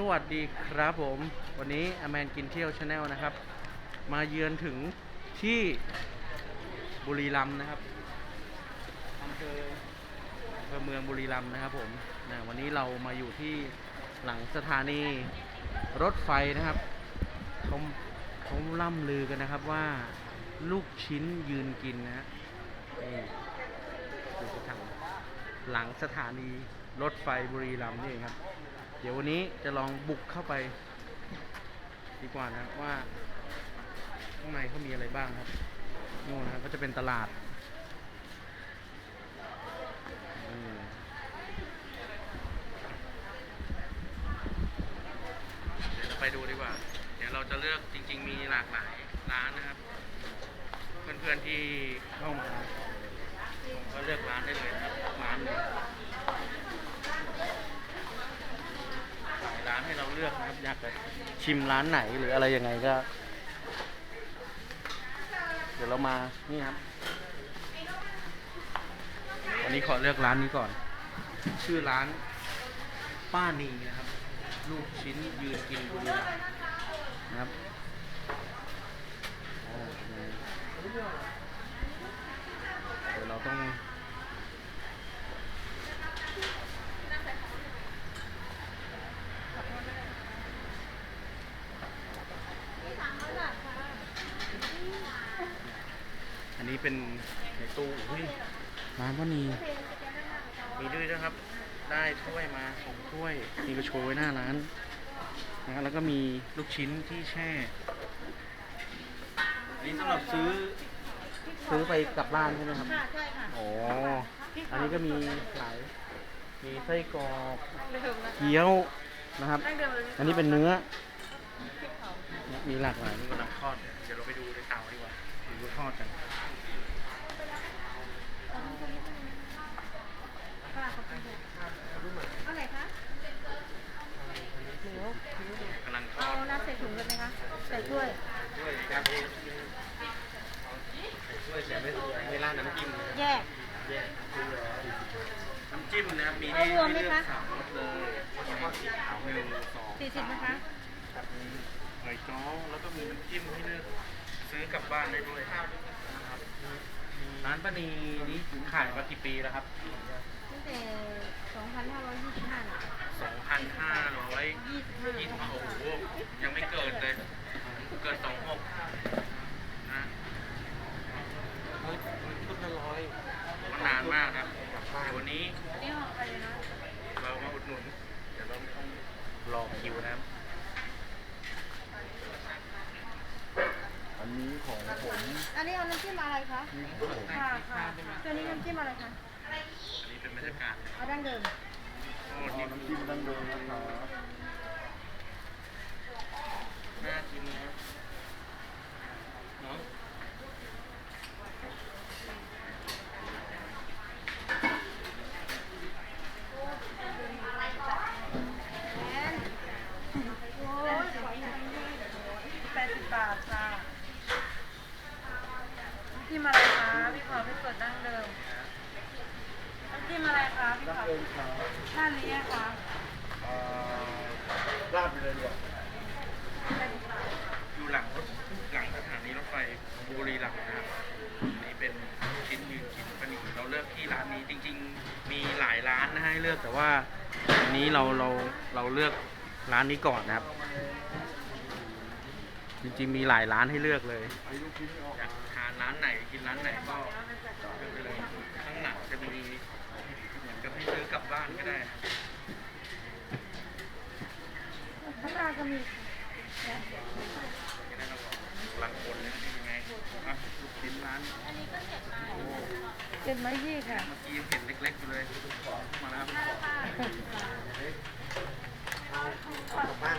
สวัสดีครับผมวันนี้อแมนกินเที่ยวชาแนลนะครับ มาเยือนถึงที่บุรีรัมย์นะครับอำเภออำเภอเมืองบุรีรัมย์นะครับผมนะวันนี้เรามาอยู่ที่หลังสถานีรถไฟนะครับเขาเขาล่ำลือกันนะครับว่าลูกชิ้นยืนกินนะฮะนี่อยู่ทางหลังสถานีรถไฟบุรีรัมย์นี่เองครับ เดี๋ยววันนี้จะลองบุกเข้าไป ดีกว่านะว่าข้างในเขามีอะไรบ้างครับนู่นนะก็จะเป็นตลาดเดี๋ยวเราไปดูดีกว่า เดี๋ยวเราจะเลือกจริง ๆ มีหลากหลายร้านนะครับ เพื่อนๆที่เข้ามาก็เลือกร้านได้เลยนะครับร้านหนึง ร้านให้เราเลือกนะครับอยาก จะชิมร้านไหนหรืออะไรยังไงก็ เดี๋ยวเรามานี่ครับวันนี้ขอเลือกร้านนี้ก่อน ชื่อร้านป้านีนะครับลูกชิ้นยืนกินบุรีรัมย์นะครับเดี๋ยวเราต้อง เป็นในตู้อุ้ยร้านป้านีมีด้วยนะครับ ได้ถ้วยมาสองถ้วยมีกระโชว์ไว้หน้าร้านนะครับแล้วก็มีลูกชิ้นที่แช่อันนี้สำหรับซื้อซื้อไปกลับบ้านใช่ไหมครับค่ะใช่ค่ะ อ๋ออันนี้ก็มีหลายมีไส้กรอกเดิมนะเกี๊ยวนะครับตั้งเดิมเลยอันนี้เป็นเนื้อพริกเผามีหลากหลายนี่กำลังทอด เดี๋ยวเราไปดูในเตาดีกว่าดูทอดกัน ค่ะขอบคุณค่ะเอาไหนคะเดี๋ยว กำลังท เอา อด น้ำใส่ถุงกันไหมคะ ใส่ถ้วย ด้วยการใส่ถ้วยแต่ไม่ไม่ราดน้ำจิ้มนะ แยก แยกน้ำจิ้มนะครับมี เอารวมไหมคะ สามรสเลยหนึ่งสอง สี่สิบนะคะ มีหอยจ้อแล้วก็มีน้ำจิ้มให้เลือกซื้อ กลับบ้านได้ด้วยนะครับร้านป้านีนี้ขายมากี่ปีแล้วครับ ตั้งแต่ 2,525น่ะสองพันห้าร้อย25ยี่สิบโอ้โหยังไม่เกิดเลย เกิดสองหกนะชุดละร้อยมันนานมากครับเดี๋ยววันนี้ นี่ห่อไปเลยนะ เรามาอุดหนุน เดี๋ยวเราต้องรอคิวนะครับ อันนี้ของผม อันนี้เอาน้ำจิ้ม อะไรคะนี่ของผมค่ะค่ะตัวนี้น้ำจิ้มอะไรคะ อันนี้เป็นบรรยากาศเอาดั้งเดิม โอ้เอานี่น้ำจิ้มดั้งเดิมนะครับน่ากินนะครับเนาะ แอนโอ้ยขออีกแปดสิบบาทค่ะน้ำจิ้มอะไรคะพี่ขอพี่เปิดดั้งเดิมน้ำจิ้มอะไรคะพี่ ดั้ง ขอ เดิมครับ ด้านนี้อะคะเอ่อราดไปเลยดีกว่าแปดสิบบาทอยู่หลังรถหลังสถานีรถไฟบุรีรัมย์นะครับอันนี้เป็นชิ้นยืนกินปานีเราเลือกที่ร้านนี้จริง ๆ มีหลายร้านนะให้เลือกแต่ว่าวันนี้เราเราเราเลือกร้านนี้ก่อนนะครับ จริงๆมีหลายร้านให้เลือกเลยไอ้ลูกชิ้นไม่ออกอยากทานร้านไหนกินร้านไหนก็เลือกไปเลยข้างหลังจะมี ซื้อกลับบ้านก็ได้ข้างหน้าก็มีจะได้เราบอกหลังคนนะเป็นยังไงอะลูกชิ้นร้านเจ็ดไม้ยี่ค่ะ เมื่อกี้ยังเห็นเล็กๆอยู่เลยมาแล้วครับบ้าน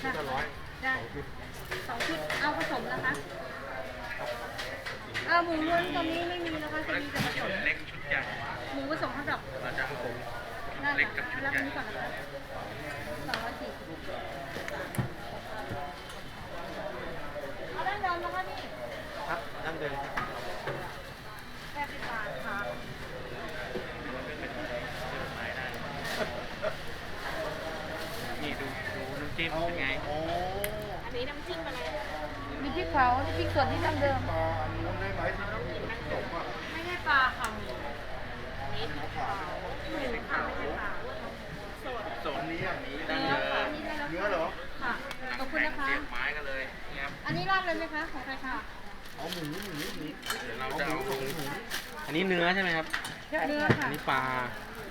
ชิ้นละร้อยได้สองชุดเอาผสมนะคะเอาหมูล้วนตอนนี้ไม่มีนะคะจะมีแต่ผสม เล็กชุด ใหญ่หมูผสมข้าวดับเราจะเอาได้เล็กกัค่ะบชุดรับใหญ่นี้ก่อนนะคะสองร้อยสี่สิบเอาด้านเดิมนะคะนี่ครับดั้งเดิมครับแปดสิบบาทค่ะนี่ดูดูน้ำจิ้มเป็นไงโอ้อันนี้น้ำจิ้มอะไรมีพริกเผานี่พริกสดที่ดั้งเดิม ปลาอันนู้นได้ไหมที่เราผสมอะ ไม่ใช่ปลาค่ะหมู อันนี้ขาวขาวหมูค่ะไม่ใช่ปลาสดโซนนี้อย่างนี้ดั้งเนื้เดิอค่ะมนี่ได้แล้วเนื้อเหรอค่ะขอบคุณนะคะ เสียบไม้กันเลยนี่ครับอันนี้ราดเลยไหมคะ ของใครคะ เอาหมูหมูหมูเดี๋ยวเราจะเอาลงอันนี้เนื้อใช่ไหมครับ เนื้ออัค่ะ นนี้ปลา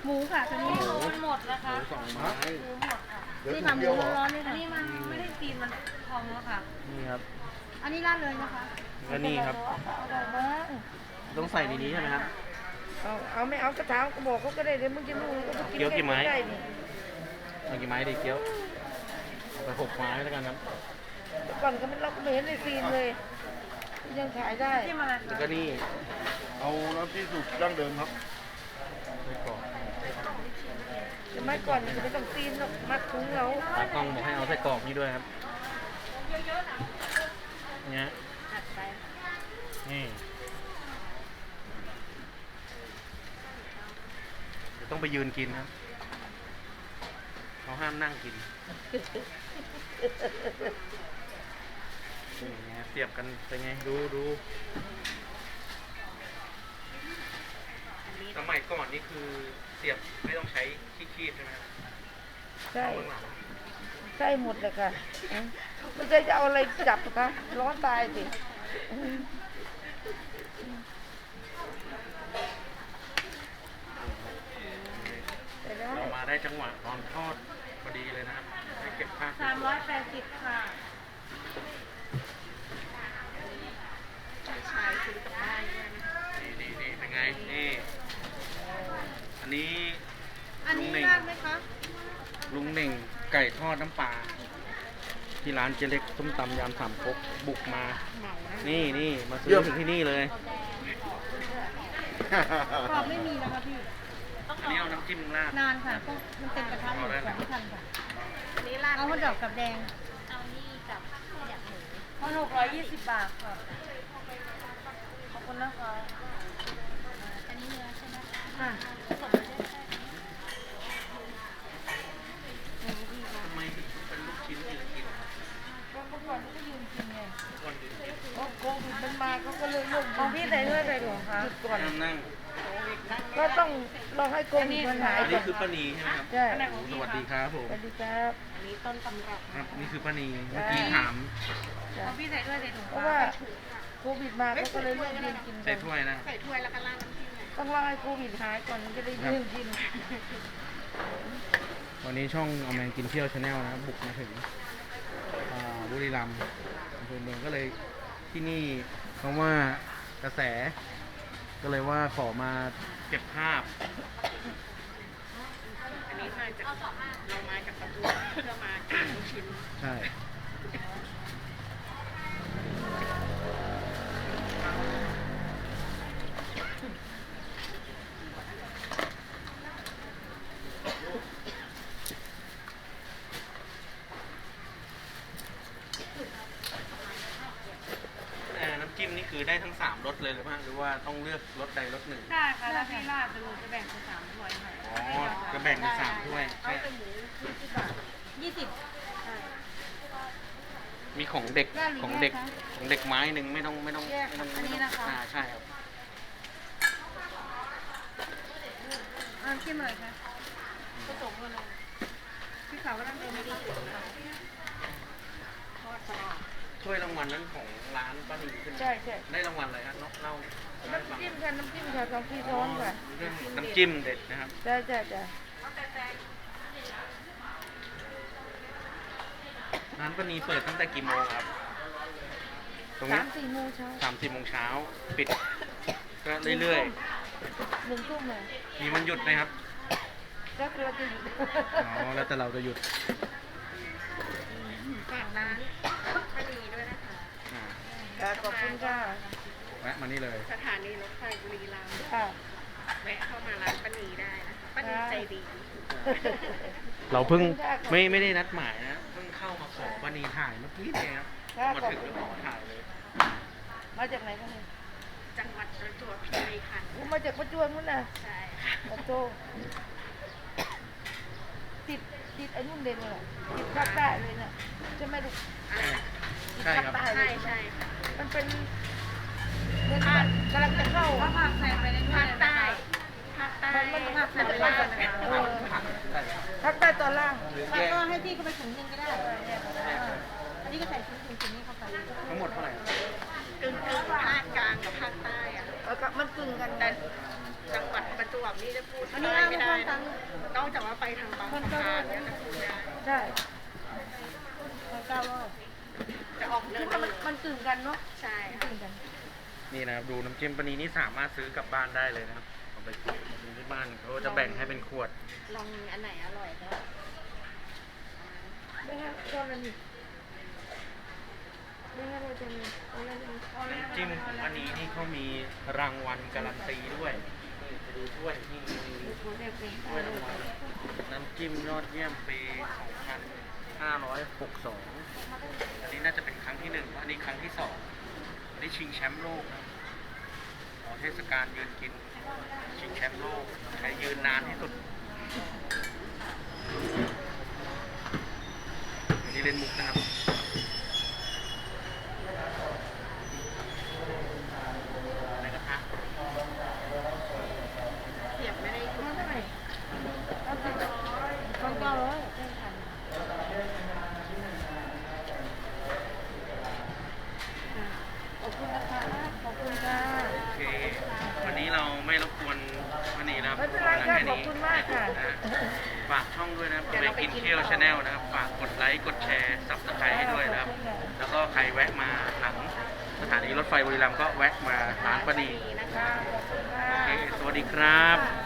หมูค่ะตัวนี้หมูมันหมดนะหคะมูสองไม้หมูหมดค่ะเดี๋ยวนี่ถุค่ะงหเดีมูยวเหรอร้อนๆนี่ค่ะนี่มันไม่ได้ตีนมันพองแล้วค่ะ นี่ครับอันนี้ราดเลยนะคะแล้วนี่ครับ เอาดอกบ้างต้องใส่ในนี้ใช่ไหมครับ เอาเอาไม่เอากระถางก็บอกเขาก็ได้เดี๋ยวมึงจะรู้ก็ไปกินเกี๊ยวกี่ไม้ได้นี่เอากี่ไม้ดีเกี๊ยวเอาไปหกไม้แล้วกันครับเดี๋ยวก่อนก็ไม่เราก็ไม่เห็นในซีนเลย ยังขายได้ที่มาแล้วก็นี่เอาน้ำจิ้มสูตรดั้งเดิมครับไส้กรอกสมัยก่อนมันจะไม่ต้องซีนหรอกมัดถุงเราตากล้องบอกให้เอาไส้กรอกนี่ด้วยครับเนี่ยจัดไปนี่เดี๋ยว ต้องไปยืนกินครับเขาห้ามนั่งกินนี่ไงเสียบกันเป็นไงดูดูสมัยก่อนนี่คือเสียบไม่ต้องใช้ขี้คีบใช่ไหมครับใช่เอาข้างหลังใช่หมดเลยค่ะไม่ใช่จะเอาอะไรจับคะร้อนตายสิไป ได้เรามาได้จังหวะตอนทอดพอดีเลยนะครับได้เก็บภาพสามร้อยแปดสิบค่ะชายซื้อกลับบ้านด้วยนะนี่นี่นี่เป็นไงนี่อันนี้อันนี้ลุงเน่งราดไหมคะลุงเน่งไก่ทอดน้ำปลาที่ร้านเจเล็กส้มตำยำสามก๊กบุกมา เหมานะนี่นี่มาซื้เยี่อยมถึงที่นี่เลย กรอบไม่มีนะคะพี่ อันนี้เอาน้ำจิ้มราดนานค่ะต้องมันเต็มกระทะหมดก่อนไม่ทันค่ะอันนี้ราดเอาข้าวดอกกับแดง เอานี่กับแบบหมูพันหกร้อยยี่สิบบาทค่ะ ขอบคุณนะคะ อันนี้เนื้อใช่ไหมอะผสมไปด้วยทำไมถึงเป็นลูกชิ้นยืนกินครับก็เมื่อก่อนเขาก็ยืนกินไงทุกคนยืนกินเพราะโควิดมันมาเขาก็เลยเลิกของพี่ใส่ด้วยใส่หลวงคะหยุดก่อนห้ามนั่งก็ต้อง รอให้โควิดมันหายอันก่นี้อนคือป้านีใช่ไหมครับ ใช่สวัสดีครับผมสวัสดีครับ อันนี้ต้นตำรับครับนี่คือป้านีเมื่อกี้ถามของพี่ใส่ด้วยใส่ถุงเพราะว่าโควิดมาเขาก็เลยเลิกยืนกินใส่กันถ้วยนะใส่ถ้วยแล้วก็ราดน้ำจิ้มหน่อยต้องรอให้โควิดหายก่อนถึงจะได้ยืนกิน วันนี้ช่องอแมนกินเที่ยวชาแนลนะครับบุกมาถึงอ่าบุรีรัมย์อำเภอเมืองก็เลยที่นี่เพราะว่ากระแส ก็เลยว่าขอมาเก็บภาพ อันนี้มาจากเรามาจากประตูเพื่อมากินลูกชิ้น ใช่ จิ้มนี่คือได้ทั้งสามรสเลยหรือเปล่าหรือว่าต้องเลือกรสใดรสหนึ่งได้ค่ะถ้าพี่ราดจะจะแบ่งเป็นสามถ้วยค่ะอ๋อจะแบ่งเป็นสามถ้วยเอาใช่เป็นหมูยี่สิบบาทยี่สิบมีของเด็กได้หรือของเด็กแยกคะของเด็กไม้หนึ่งไม่ต้องไม่ต้องแยกไม่ต้องอันนี้ไม่ต้องนะคะ อ่าใช่ครับอ่าชิมอะไรคะผสมกันเลยพี่ขาวก็นั่งเดินไม่ดีทอดกรอบ ถ้วยรางวัลนั้นของร้านป้านีขึ้นใช่ใช่ ได้รางวัลอะไรครับนกเล่าให้ฟังน้ำจิ้มค่ะน้ำจิ้มค่ะสองพี่ซ้อนค่ะเรื่องน้ำจิ้มเด็ดนะครับใช่ใช่ใช่ร้านป้านีเปิดตั้งแต่กี่โมงครับ ตรงสานี้มสี่โมงเช้าสามสี่โมงเช้าปิด ก็เรื่อยหนึ่งทุ่มเลยๆ มีวันหยุดไหมครับ แล้วเราจะหยุดอ๋อ แล้วแต่เราจะหยุดฝากร้านป้านีด้วยนะคะ อ่า ค่ะขอบคุณค่ะ แวะมานี่เลย สถานีรถไฟบุรีรัมย์ค่ะ แวะเข้ามาร้านป้านีได้นะคะป้านีใจดี เราเพิ่งไม่ไม่ได้นัดหมายนะเพิ่งเข้ามาขอป้านีถ่ายเมื่อกี้เองครับค่ะมาขอบถึงคุณ ก็ขอถ่ายเลยมาจากไหนคะเนี่ยจังหวัดประจวบคีรีขันธ์อู้มาจากประจวบนู่นน่ะใช่ค่ะโอ้โหติดติดอ้นุ่นเด่นเลยกินภาคใต้เลยเนี่ยใช่ไหมลูกใช่ครับภาคใต้เลใช่ยใช่ค่ะ มันเป็นเนื้อสัตว์กำลังจะเข้าถ้าภาคใส่ไปในภาคใต้ภาคใต้มันมันภาคมันใต้จะบ้าเข้านกันเออใช่ครับภาคใต้ตอนล่างหรือแล้วแยกก็ให้พี่เขาไปถุงหนึงก็ได้อันนี้ก็ใส่ถุงถุงถุงนี้เข้าไปทั้งหมดเท่าไหร่ครับกึ่งกึ่งภาคกลางกับภาคใต้อะแล้วก็มันกึ่งกันแต่จังหวัดประจวบนี่จะพูดใต้ไม่ได้นะนอกจากว่าไปทางบางสะพานเนี่ยจะพูดได้ใช่เก้าร้อย จะออกเนินมันมันกึ่งกันเนาะใช่กึ่ค่ะงกัน นี่นะครับดูน้ำจิ้มปลานีนี่สามารถซื้อกลับบ้านได้เลยนะครับเอาไปกินที่บ้านเขาจะแบ่งให้เป็นขวดลองอันไหนอร่อยก็ไม่ให้ตอนนั้นนี่ไม่ให้เราจะมีเอาอะไรจะมีเอาอะไรน้ำจิ้มปลานีนี่เขามีรางวัลการันตีด้วยนี่ไปดูถ้วยนี่มีตัวเด็กเป็นถ้วยรางวัลน้ำจิ้มยอดเยี่ยมปี 2562 อันนี้น่าจะเป็นครั้งที่หนึ่งอันนี้ครั้งที่สองอันนี้ชิงแชมป์โลกนะของเทศกาลยืนกิน ชิงแชมป์โลกใครยืนนานที่สุดอันนี้เล่นมุกนะครับ ในกระทะ เสียบไม่ได้ ไม่เท่าไหร่เอาสิคนเก้าร้อยได้พันข อบคุณนะคะ ขอบคุณค่ะ โอเค วันนี้เราไม่รบกวนวันนี้นะครับไม่เป็นไรค่ะแนี้ขอบคุณมากค่ะนฝากช่องด้วยนะครับไปกินเที่ยวชาแนลนะครับ ฝากกดไลค์ กดแชร์สับสไครต์ให้ด้วยนะครับ แล้วก็ใครแวะมาหลังสถานีรถไฟบุรีรัมย์ก็แวะมาร้านป้านีนะคะขอบคุณค่ะ โอเคสวัสดีครับค